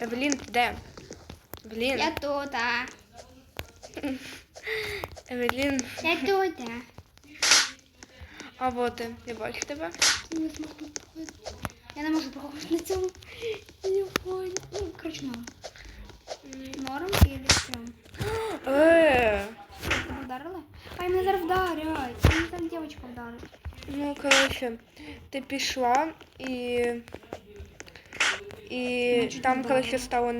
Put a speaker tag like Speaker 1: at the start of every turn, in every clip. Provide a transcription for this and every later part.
Speaker 1: Евелін, ти де? Евелін,
Speaker 2: Я тут.
Speaker 1: Евелін.
Speaker 2: Я тут, а.
Speaker 1: Вот ти, я бачу тебе.
Speaker 2: Я не не можу проходити на цьому. телефоні. Ну, коротше, норм. Норм или стрьом.
Speaker 1: Е,
Speaker 2: Тебе вдарили? Ай, мене зараз вдарять. Мене там дівчинка вдарить.
Speaker 1: ну, коротше, ти пішла і. І там, коротше, стало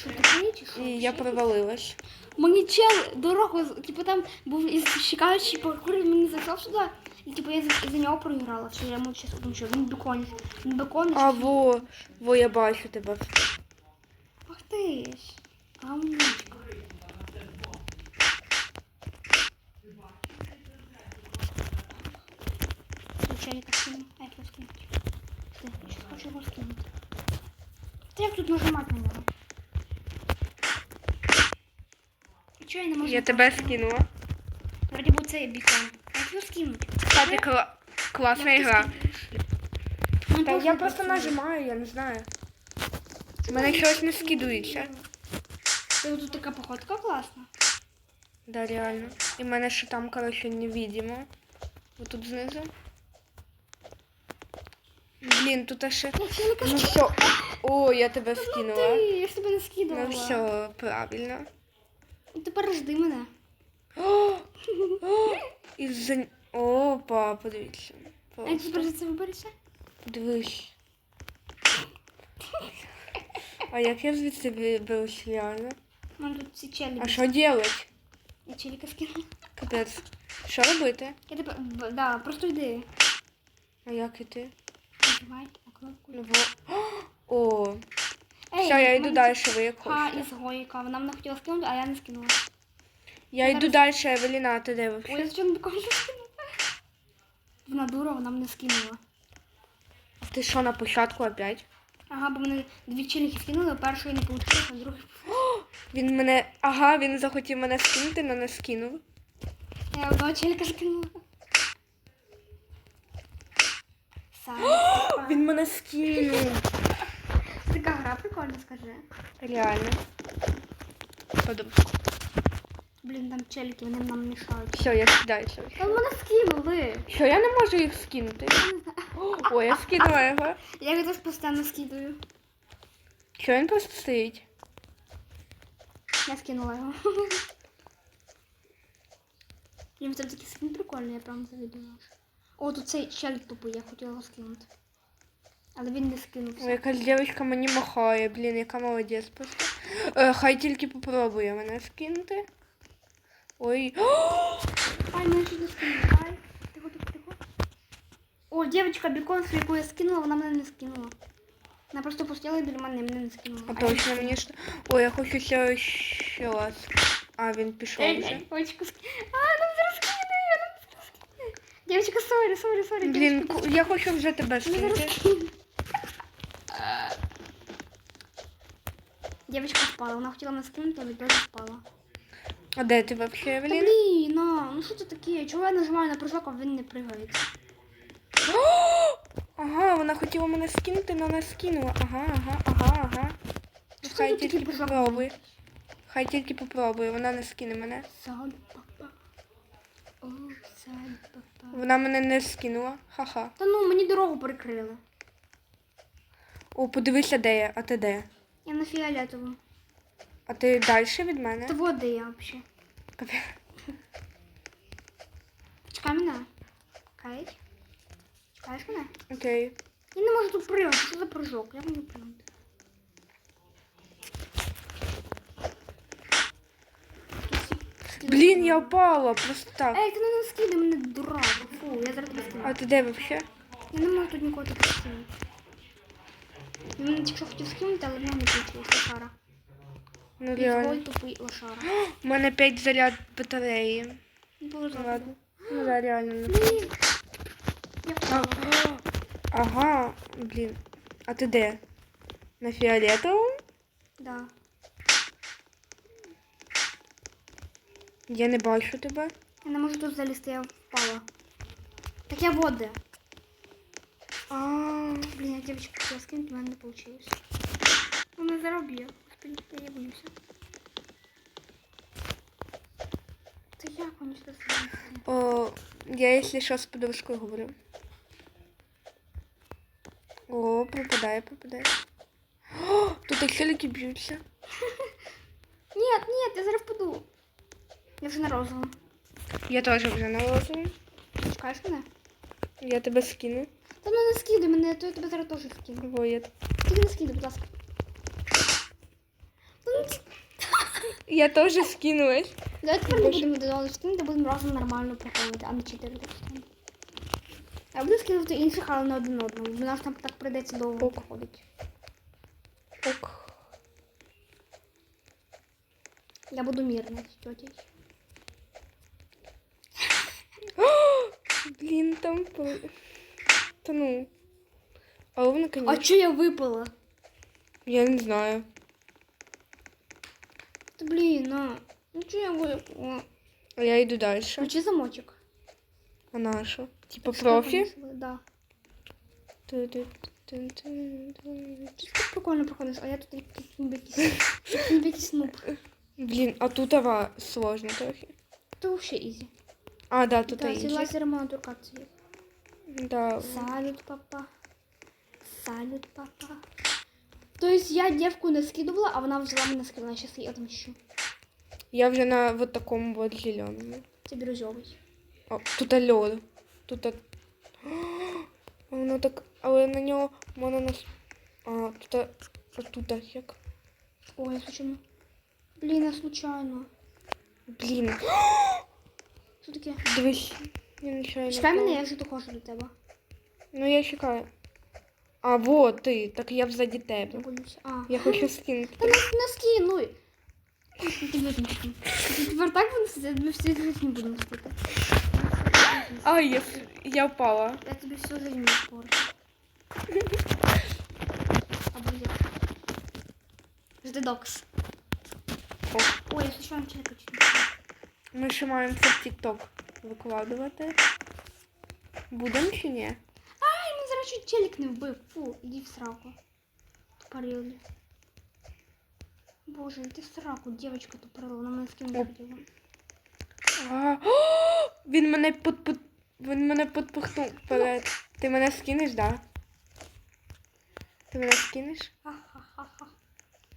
Speaker 2: Що що?
Speaker 1: і я провалилась.
Speaker 2: Мені чел дорогу, типу там був із чекаючий паркур, він мені зайшов сюди, і типу я за, за нього програла. Все, я йому тому що він беконить. Він беконить.
Speaker 1: А во, во, я бачу тебе.
Speaker 2: Ах ти ж. Гамничка. Случайно скину. А як його скинути? Що, я щас хочу його скинути. Та як тут нажимати на нього? Чого я не можу?
Speaker 1: Я тебе скинула.
Speaker 2: Вроді був цей бікон. А його скинути?
Speaker 1: Кстати, кла- класна
Speaker 2: Як
Speaker 1: гра.
Speaker 2: Ну,
Speaker 1: Та я просто
Speaker 2: працює.
Speaker 1: нажимаю, я не знаю. У мене щось не скидується.
Speaker 2: Та Тут така походка класна.
Speaker 1: Да, реально. І в мене ще там, коротше, невидимо. Вот тут знизу. Блін, тут ще. Ну що? О, я тебе скинула.
Speaker 2: Ти, я ж тебе не скидувала.
Speaker 1: Ну все, правильно.
Speaker 2: Ну, Тепер жди мене.
Speaker 1: О, о, І за... Опа, подивіться.
Speaker 2: А тепер за це виберешся?
Speaker 1: Подивись. А як я звідси виберусь реально?
Speaker 2: У тут ці челі.
Speaker 1: А що делать?
Speaker 2: Я челіка скинула.
Speaker 1: Капець. Що робити?
Speaker 2: Я тебе, да, просто йди.
Speaker 1: А як іти?
Speaker 2: Кнопку.
Speaker 1: Ну. О,
Speaker 2: Ей,
Speaker 1: все, я йду далі, ви як хочете.
Speaker 2: із Гойка. Вона мене хотіла скинути, а я не скинула.
Speaker 1: Я йду далі, Евеліна, а ти де
Speaker 2: Ой, я зачем не скинула? Вона дура, вона мене скинула.
Speaker 1: Ти що, на початку опять?
Speaker 2: Ага, бо мене дві челіки скинули, першої не вийшло, а другої.
Speaker 1: Він мене. Ага, він захотів мене скинути, але не скинув.
Speaker 2: Я одного челіка скинула. Сам.
Speaker 1: Він мене скинув.
Speaker 2: Така гра прикольна, скажи.
Speaker 1: Реально. Подумай.
Speaker 2: Блін, там челіки, вони нам мішають.
Speaker 1: Все, я кидаюся.
Speaker 2: Та мене скинули.
Speaker 1: Що, я не можу їх скинути? О, я скинула його.
Speaker 2: Я його теж постійно скидаю.
Speaker 1: Що він просто стоїть?
Speaker 2: Я скинула його. Там такий скін прикольний, я прям завідую. О, тут цей челік тупий, я хотіла його скинути. Але він не
Speaker 1: Ой,
Speaker 2: скинувся.
Speaker 1: якась дівчинка мені махає, блін, яка молодець просто. Е, хай тільки попробує мене скинути. Ой.
Speaker 2: Ай, мене ще не скинули. Ай, тихо, тихо, тихо. О, дівчинка бікон, яку я скинула, вона мене не скинула. Вона просто пустила біля мене, мене не скинула.
Speaker 1: А точно мені ж. Ой, я хочу ще, ще раз. А, він пішов вже.
Speaker 2: ей, скинула. А, нам зараз скинули, нам зараз скинули. Дівчинка, сорі, сорі, сорі.
Speaker 1: Блін, ку- я хочу вже тебе скинути.
Speaker 2: Дівчинка впала, вона хотіла мене скинути, але теж впала.
Speaker 1: А де ти вообще,
Speaker 2: Та блін, а, ну що це таке? Чого я нажимаю на прыжок, а він не пригає?
Speaker 1: Ага, вона хотіла мене скинути, але не скинула. Ага, ага, ага, ага.
Speaker 2: Що
Speaker 1: Хай тільки
Speaker 2: прыжок?
Speaker 1: попробує. Хай тільки попробує, вона не скине мене.
Speaker 2: Саль,
Speaker 1: Вона мене не скинула. Ха-ха.
Speaker 2: Та ну, мені дорогу перекрили.
Speaker 1: О, подивися, де я, а ти де?
Speaker 2: Я на фіолетову.
Speaker 1: А ти далі від мене?
Speaker 2: Та вот де я взагалі. Чекай мене. Чекаєш? Чекаєш мене?
Speaker 1: Окей.
Speaker 2: Я не можу тут пригати. Що за прыжок? Я можу пригати.
Speaker 1: Блін, я впала, просто так.
Speaker 2: Ей, ти не скидай мене дурак. Фу, я зараз тебе скину.
Speaker 1: А ти де вообще?
Speaker 2: Я не можу тут нікого тут скинути. Він тільки що хотів скинути, але в не вийшло. Лошара.
Speaker 1: Ну реально.
Speaker 2: тупий лошара.
Speaker 1: У мене 5 заряд батареї. Ну ладно. Ну да, реально. не-
Speaker 2: Блін. Я впала.
Speaker 1: Ага, блін. А ти де? На фіолетовому?
Speaker 2: Да.
Speaker 1: Я не бачу тебе.
Speaker 2: Я не можу тут залізти, я впала. Так я води.
Speaker 1: А,
Speaker 2: Блін, я дівчинка хотіла скинути, в мене не вийшло. робив. Господи, я боюся. Це як вони зробили?
Speaker 1: О, я, якщо що, з подружкою говорю. О, пропадає, пропадає. О, тут і челики б'ються.
Speaker 2: Ні, ні, я зараз впаду. Я вже на розовому.
Speaker 1: Я теж вже на розовому.
Speaker 2: Чекаєш мене?
Speaker 1: Я тебе скину.
Speaker 2: Та ну не скидай мене, то я тебе зараз теж скину.
Speaker 1: Во, я...
Speaker 2: Тільки не скидай, будь ласка. Ну,
Speaker 1: я теж скинулась.
Speaker 2: Давай тепер не будемо додому скинути, будемо разом нормально проходити, а не чотири так скинути. Я буду скинути інших, але не один одному, бо нас там так прийдеться довго
Speaker 1: Ок.
Speaker 2: проходити.
Speaker 1: Ок.
Speaker 2: Я буду мирна з тьотєю.
Speaker 1: Блін, там... Та ну.
Speaker 2: А
Speaker 1: конечно...
Speaker 2: чого я випала?
Speaker 1: Я не знаю.
Speaker 2: Та блін, а. Ну чого я випала?
Speaker 1: А я йду далі.
Speaker 2: Включи замочок.
Speaker 1: А на що? Типа
Speaker 2: Що
Speaker 1: профі?
Speaker 2: Да. Прикольно проходиш, а я тут якийсь нуб.
Speaker 1: Блін, а тут ава сложно трохи.
Speaker 2: Це взагалі ізі.
Speaker 1: А, да, тут
Speaker 2: Да, ці
Speaker 1: інші.
Speaker 2: лазери можна торкатися їх.
Speaker 1: Да.
Speaker 2: Салют, папа. Салют, папа. То есть я девку не скидывала, а вона взяла мене скинула. Сейчас я отмщу.
Speaker 1: Я вже на вот такому вот зеленому.
Speaker 2: Це бірюзовий.
Speaker 1: О, тут льод. Тут. а- А Воно так. Але на нього можна нас. А, тут. А тут як.
Speaker 2: Ой, я случайно. Блін, я случайно.
Speaker 1: Блін.
Speaker 2: Що таке?
Speaker 1: Дивись. Я нечайно.
Speaker 2: Чекай мене,
Speaker 1: впала.
Speaker 2: я вже доходжу до тебе.
Speaker 1: Ну я чекаю. А, вот ти. Так я взаді
Speaker 2: Я
Speaker 1: тебе.
Speaker 2: боюся. А.
Speaker 1: Я хочу скинути.
Speaker 2: Та не, не скинуй. Ти визначи. Тепер так будемо сидіти, ми всі життя не будемо сидіти.
Speaker 1: Ай, я, я впала.
Speaker 2: Я тобі всю жизнь не спорчу. Або я. Жди докс.
Speaker 1: О.
Speaker 2: Ой, я случайно чайка чуть
Speaker 1: Ми ще маємо це в TikTok викладувати. Будемо чи ні?
Speaker 2: Ай, мене зараз чуть челік не вбив. Фу, іди в сраку. Тупорили. Боже, іди в сраку, дівчинка тупорила, вона мене.
Speaker 1: Оп. А, о, він мене подпу... Він мене підпихнув вперед. Ти мене скинеш, да? Ти мене скинеш?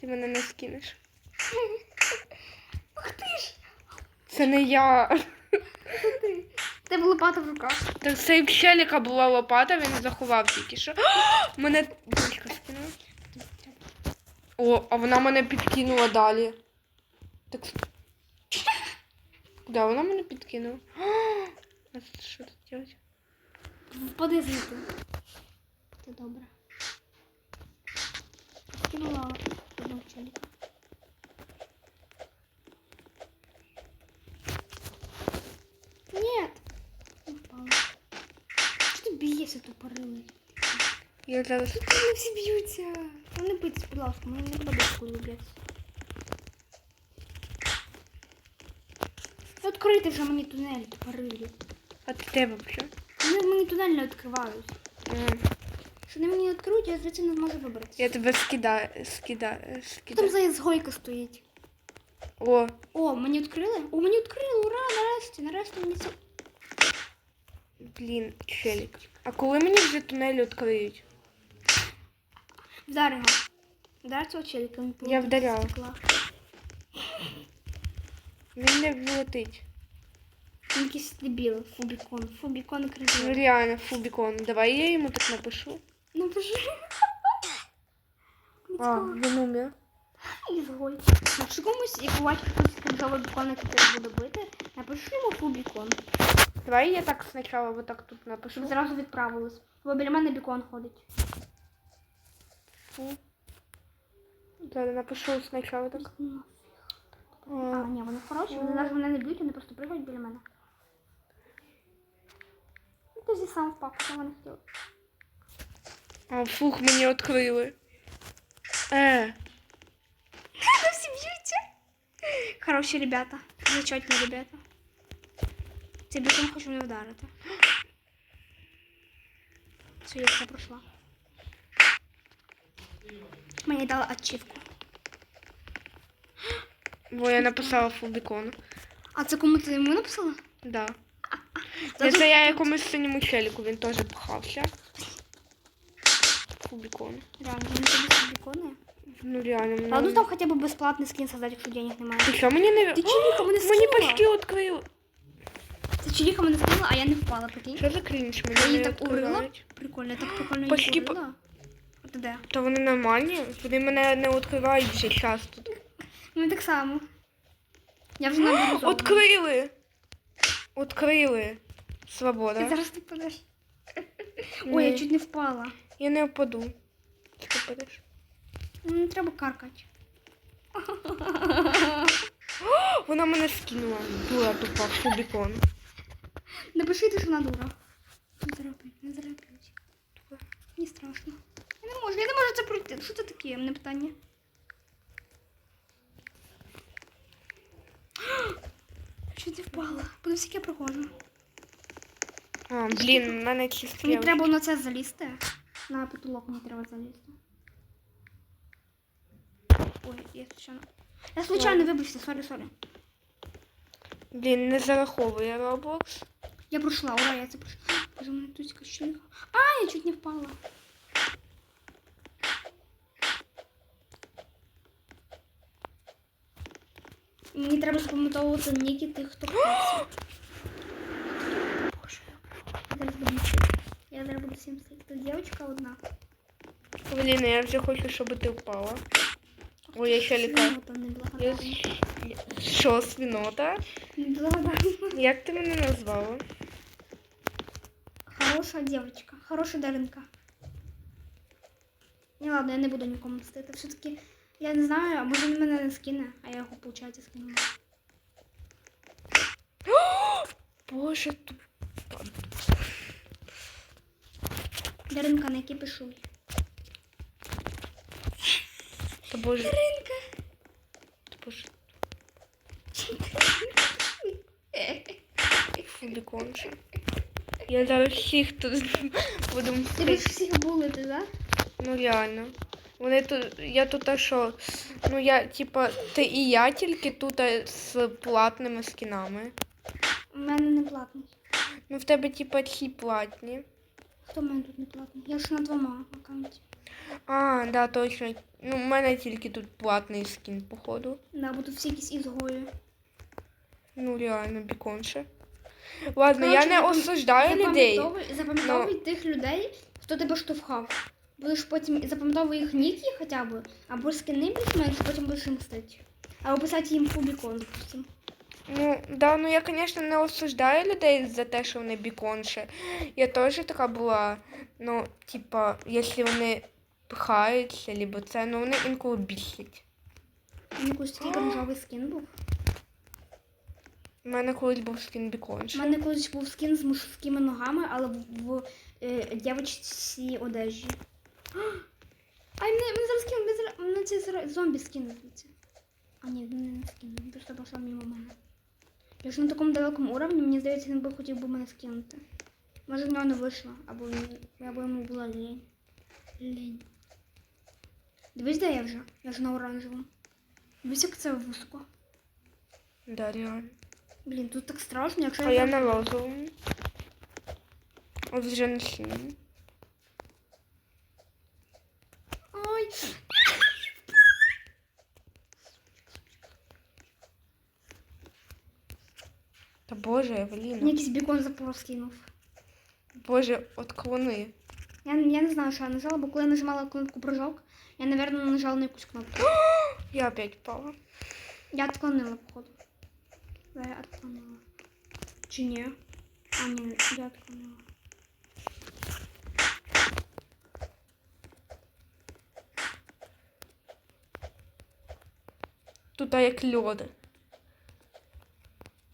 Speaker 1: Ти мене не скинеш.
Speaker 2: Ух ти ж!
Speaker 1: Це не я.
Speaker 2: Ти! Лопата в руках.
Speaker 1: Так це в челіка була лопата, він заховав тільки що. О, Мене дочка скинула. О, а вона мене підкинула далі. Так. Куди вона мене підкинула? О, А це що тут робити?
Speaker 2: Впади звідти. Це добре. Скинула одного челіка. Нет! Не впала. Що ти б'єшся тупорилий?
Speaker 1: Я зараз.
Speaker 2: Вони всі б'ються. Та не битись, будь ласка, мені не коли б'ються. Відкрити вже мені тунель, тупорилі.
Speaker 1: А ти тебе що?
Speaker 2: Вони мені тунель не відкривають.
Speaker 1: М,
Speaker 2: Що вони мені відкриють, я звідси не зможу вибратися.
Speaker 1: Я тебе скидаю, скидаю,
Speaker 2: Що там
Speaker 1: скидаю.
Speaker 2: за ізгойка стоїть?
Speaker 1: О,
Speaker 2: О, мені відкрили? О, мені відкрили, ура, нарешті, нарешті мені це...
Speaker 1: блін, челік. А коли мені вже тунель відкриють?
Speaker 2: Вдар його. Вдар цього челіка. він
Speaker 1: Я
Speaker 2: полетить
Speaker 1: вдаряла.
Speaker 2: з стекла.
Speaker 1: Він не влетить.
Speaker 2: Він якийсь дебіл, фубікон, фубікон
Speaker 1: Ну
Speaker 2: кризовий.
Speaker 1: реально, фубікон. Давай я йому так напишу.
Speaker 2: Ну, боже.
Speaker 1: А, він умер.
Speaker 2: Ізгой. Якщо комусь, як бачить хтось кризовий бікон, який тебе буде бити, напиши йому фубікон.
Speaker 1: Давай я так спочатку вот так тут напишу.
Speaker 2: Щоб зразу відправились. Бо біля мене бікон ходить.
Speaker 1: Фу. Зараз напишу спочатку так.
Speaker 2: Ну, А,
Speaker 1: А,
Speaker 2: ні, вони хороші, вони навіть мене не б'ють, вони просто пригають біля мене. Ну, Ти ж сам впав, що вони хотіли.
Speaker 1: а, фух, мені відкрили. Е,
Speaker 2: Вони всі б'ються. Хороші ребята. Зачетні ребята. Це бікон хочу не вдарити. Все, я все пройшла. Мені дали ачівку.
Speaker 1: Бо я написала фулбікон.
Speaker 2: А це кому ти йому написала?
Speaker 1: Да. Це
Speaker 2: тут-
Speaker 1: я якомусь синьому челіку, він теж пхався. Фулбікон.
Speaker 2: Реально, він тобі собі.
Speaker 1: Ну реально.
Speaker 2: А ну там хоча б безплатний скін создати, якщо денег немає.
Speaker 1: Ти що, мені не...
Speaker 2: Ти мене
Speaker 1: Мені
Speaker 2: скинула.
Speaker 1: почти відкрили.
Speaker 2: Це челіка мене скинула, а я не впала, прикинь.
Speaker 1: Що за крінж?
Speaker 2: Я
Speaker 1: Мені
Speaker 2: її
Speaker 1: не
Speaker 2: так урила.
Speaker 1: відкривають.
Speaker 2: Прикольно, я так прикольно її
Speaker 1: Почти по-
Speaker 2: урила. А ти де?
Speaker 1: Та вони нормальні. Вони мене не відкривають вже час тут.
Speaker 2: Ну так само. Я вже наберу
Speaker 1: Открили! Открили.
Speaker 2: Ти
Speaker 1: Свобода.
Speaker 2: зараз ти падеш. Ой, я
Speaker 1: Ні.
Speaker 2: чуть не впала.
Speaker 1: Я не впаду. Ти впадеш.
Speaker 2: Ну, Не треба каркати.
Speaker 1: Вона мене скинула. Дура тупа, фубікон.
Speaker 2: Напиши, ти, що вона дура. Не заробить, не заробить. Не страшно. Я не можу, я не можу це пройти. Що це таке? Мене питання. Не впала. Як я проходжу.
Speaker 1: А, блін, в мене чисто.
Speaker 2: Мені треба на це залізти. На потолок мені треба залізти. Ой, я случайно. Я случайно, вибачте, сорі, сорі.
Speaker 1: Блін, не зараховує Roblox.
Speaker 2: Я пройшла, ура, я це пройшла. Боже, мене тут кощунка. А, я чуть не впала. Мені треба запам'ятовувати ніки тих, хто впався. Боже, я зараз буду мстити. Я зараз буду всім мстити. Тут дівчинка одна.
Speaker 1: Блін, я вже хочу, щоб ти впала. Ой, я ще лікар.
Speaker 2: Свинота
Speaker 1: Я...
Speaker 2: неблагодарна.
Speaker 1: Що, свінота?
Speaker 2: Неблагодарна.
Speaker 1: Як ти мене назвала?
Speaker 2: Хороша девочка, хороша Даринка. Не ладно, я не буду нікому мстити. Все-таки я не знаю, а може він мене не скине, а я його, виходить, скинула.
Speaker 1: Боже, тут.
Speaker 2: Даринка, на який пишу.
Speaker 1: Та боже.
Speaker 2: Даринка.
Speaker 1: Та боже. Фубіконше. Я зараз всіх тут буду
Speaker 2: Ти всіх булити, да?
Speaker 1: Ну реально. Вони тут. Я тут а що? Ну я, типа, ти і я тільки тут а, з платними скінами.
Speaker 2: У мене не платний.
Speaker 1: Ну в тебе, типа, ці платні.
Speaker 2: Хто в мене тут не платний? Я ж на двома аккаунті.
Speaker 1: А, да, точно. Ну, в мене тільки тут платний скін, походу.
Speaker 2: Да, будуть всі якісь ізгої.
Speaker 1: Ну, реально, біконше. Ладно, я не
Speaker 2: запам-
Speaker 1: осуждаю людей.
Speaker 2: Запам'ятовуй- Запам'ятовуй тих людей, хто тебе штовхав. Будеш потім запам'ятовуй їх ніки хоча б, або скини більш-менш, потім будеш їм мстити. Або писати їм фубікон, допустим.
Speaker 1: Ну, да, ну я, звісно, не осуждаю людей за те, що вони біконше. Я теж така була. Ну, типа, якщо вони пхаються, либо це, ну вони інколи бісять.
Speaker 2: У мене такий кринжовий скін був.
Speaker 1: У мене колись був скін
Speaker 2: У мене колись був скін з мужськими ногами, але в, в е, одежі. Ай, мене, мене зараз скин, мене, зараз- мене це зараз зомбі скин звідси. А ні, він не скинув, він просто пішов мимо мене. Якщо на такому далекому уровні, мені здається, він би хотів би мене скинути. Може в нього не вийшло, або, він- або йому була лінь. Лінь. Дивись, де я вже? Я вже на оранжевому. Дивись, як це вузько.
Speaker 1: Да, реально.
Speaker 2: Блін, тут так страшно, якщо
Speaker 1: А я
Speaker 2: зараз-
Speaker 1: на розовому. От вже на синьому.
Speaker 2: Ой,
Speaker 1: Та боже, Евеліна.
Speaker 2: мені якийсь бікон запор скинув.
Speaker 1: Боже, отклони.
Speaker 2: Я, я не знаю, що я нажала, бо коли я нажимала кнопку прыжок, я, напевно, нажала на якусь кнопку.
Speaker 1: Я опять впала.
Speaker 2: Я отклонила, походу. Да, я отклонила. Чи ні? А, ні, я отклонила.
Speaker 1: Тут а, як льоди.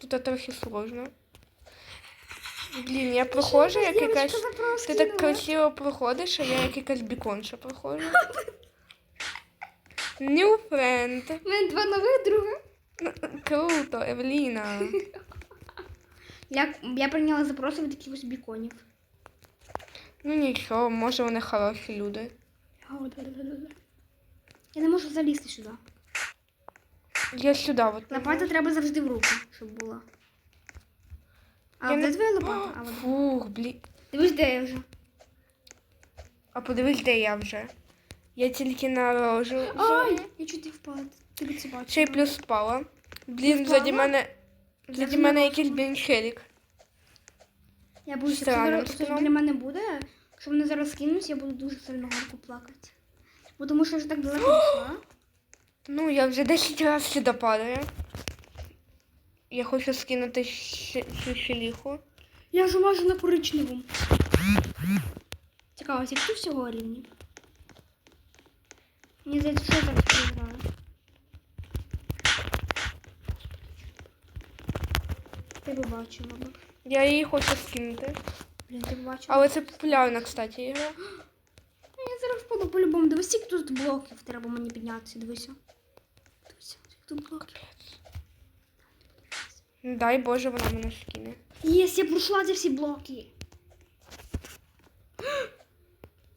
Speaker 1: Тут трохи сложно. Блін, я проходжу, як якась. Ти так красиво проходиш, а я як якась біконша проходжу. New friend.
Speaker 2: У мене два нових друга.
Speaker 1: Круто, Евеліна.
Speaker 2: Я, я прийняла запроси від якихось біконів.
Speaker 1: Ну нічого, може вони хороші люди.
Speaker 2: Я не можу залізти сюди.
Speaker 1: Я сюди от.
Speaker 2: Лопата треба завжди в руку, щоб була. А
Speaker 1: Я
Speaker 2: де
Speaker 1: не-
Speaker 2: твоя лопата? А, от.
Speaker 1: Фух, блін.
Speaker 2: Дивись, де я вже.
Speaker 1: А подивись, де я вже. Я тільки нарожу.
Speaker 2: Ай, я чуть не впала.
Speaker 1: Ще й плюс впала. Блін, заді мене. Заді мене якийсь блін.
Speaker 2: Я
Speaker 1: Странним
Speaker 2: зараз хтось
Speaker 1: сном.
Speaker 2: біля мене буде, якщо мене зараз кинуть, я буду дуже сильно горко плакати. Бо тому що я вже так далеко пішла.
Speaker 1: Ну, я вже 10 разів сюди падаю. Я хочу скинути цю шеліху.
Speaker 2: Я вже майже на коричневому. Цікаво, скільки всього рівні? Мені здається, що я зараз програю. Ти б бачила б.
Speaker 1: Я її хочу скинути.
Speaker 2: Блін, ти б бачила.
Speaker 1: Але це популярна, кстати, ігра.
Speaker 2: Я зараз впаду по-любому. Дивись, скільки тут блоків треба мені піднятися. Дивися. Дивися, скільки тут блоків.
Speaker 1: Дай Боже, вона мене скине.
Speaker 2: Єс, я пройшла ці всі блоки.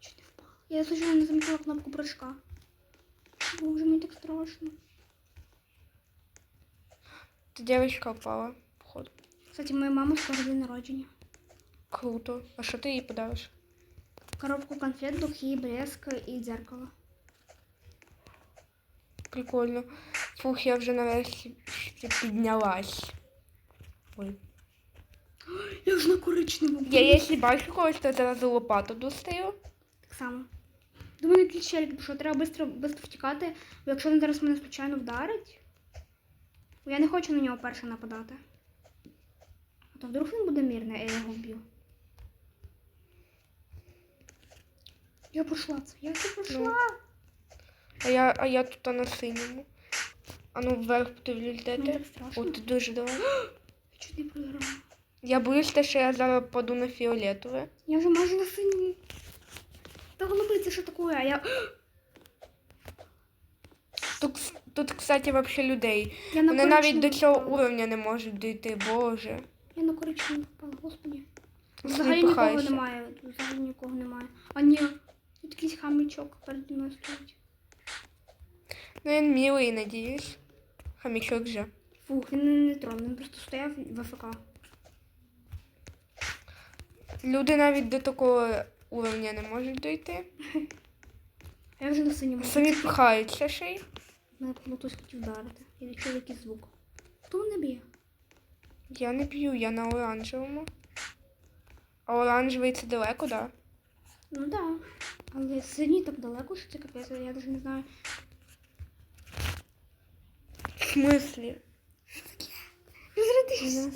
Speaker 2: Чуть не впала. Я случайно не замітила кнопку прыжка. Боже, мені так страшно.
Speaker 1: Ти дівчинка впала.
Speaker 2: Кстати, моя мама скоро день народження.
Speaker 1: Круто. А що ти їй подариш?
Speaker 2: Коробку конфет, духи, блеск і дзеркало.
Speaker 1: Прикольно. Фух, я вже нарешті піднялась. Ой.
Speaker 2: Я вже на коричневому.
Speaker 1: Я якщо бачу когось, то зразу лопату достаю.
Speaker 2: Так само. До мене ключелік, що треба швидко, швидко втікати, бо якщо він зараз мене случайно вдарить, я не хочу на нього перше нападати. А то вдруг він буде мирний, а я його вб'ю. Я пройшла це, я це пройшла.
Speaker 1: А я, а я тут на синьому. А ну вверх де
Speaker 2: Мені
Speaker 1: ти. Дуже далеко.
Speaker 2: Я чуть не програла.
Speaker 1: Я боюсь, те, що я зараз паду на фіолетове.
Speaker 2: Я вже майже на синьому. Та голуби, це що таке? А я.
Speaker 1: Тут, тут кстати, взагалі людей.
Speaker 2: я
Speaker 1: Вони навіть до цього уровня не можуть дійти, боже.
Speaker 2: Я на коричневому впала, господи. Взагалі нікого немає. Взагалі нікого немає. А ні, тут якийсь хамічок перед мною стоїть.
Speaker 1: Ну він милий, надіюсь. Хамічок же.
Speaker 2: Фух, він не, не трон, він просто стояв в АФК.
Speaker 1: Люди навіть до такого уровня не можуть дійти.
Speaker 2: А я вже на синьому.
Speaker 1: Самі пихаються ще й.
Speaker 2: Мене було хтось хотів вдарити. Я не якийсь звук. Хто мене б'є?
Speaker 1: Я не п'ю, я на оранжевому. А оранжевий це далеко, да?
Speaker 2: Ну так. Да. Але синій так далеко, що це капець, я навіть не знаю.
Speaker 1: В смислі?
Speaker 2: Зрадився.